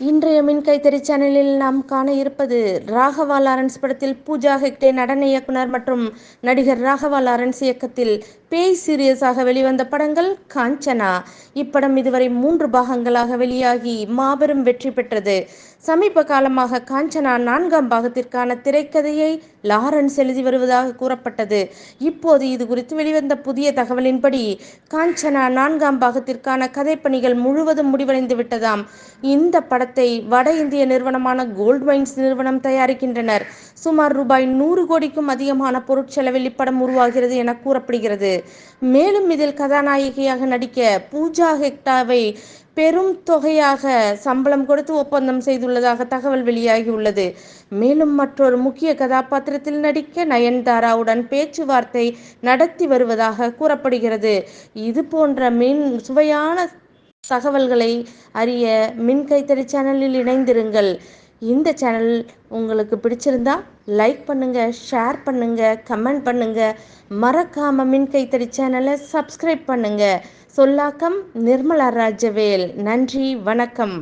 இன்றைய மின் கைத்தறி சேனலில் நாம் காண இருப்பது ராகவா லாரன்ஸ் படத்தில் பூஜா ஹெக்டே நடன இயக்குனர் மற்றும் நடிகர் ராகவா லாரன்ஸ் இயக்கத்தில் பேய் சீரியஸாக வெளிவந்த படங்கள் காஞ்சனா. இப்படம் இதுவரை மூன்று பாகங்களாக வெளியாகி மாபெரும் வெற்றி பெற்றது. சமீப காலமாக காஞ்சனா நான்காம் பாகத்திற்கான திரைக்கதையை லாரன்ஸ் எழுதி வருவதாக கூறப்பட்டது. இப்போது இது குறித்து வெளிவந்த புதிய தகவலின்படி காஞ்சனா நான்காம் பாகத்திற்கான கதைப்பணிகள் முழுவதும் முடிவடைந்து விட்டதாம். இந்த படத்தை வட இந்திய நிறுவனமான கோல்ட்வைன்ஸ் நிறுவனம் தயாரிக்கின்றனர். சுமார் ரூபாய் நூறு கோடிக்கும் அதிகமான பொருட்செலவில் இப்படம் உருவாகிறது என கூறப்படுகிறது. மேலும் இதில் கதாநாயகியாக நடிக்க பூஜா ஹெக்டாவை பெரும் தொகையாக சம்பளம் கொடுத்து ஒப்பந்தம் செய்துள்ளதாக தகவல் வெளியாகியுள்ளது. மேலும் மற்றொரு முக்கிய கதாபாத்திரத்தில் நடிக்க நயன்தாராவுடன் பேச்சுவார்த்தை நடத்தி வருவதாக கூறப்படுகிறது. இது போன்ற மின் சுவையான தகவல்களை அறிய மின் கைத்தறி சேனலில் இணைந்திருங்கள். இந்த சேனல் உங்களுக்கு பிடிச்சிருந்தா லைக் பண்ணுங்க ஷேர் பண்ணுங்க கமெண்ட் பண்ணுங்க. மறக்காம மின் கைத்தறி சேனலை சப்ஸ்கிரைப் பண்ணுங்க. சொல்லாக்கம் நிர்மலா ராஜவேல். நன்றி வணக்கம்.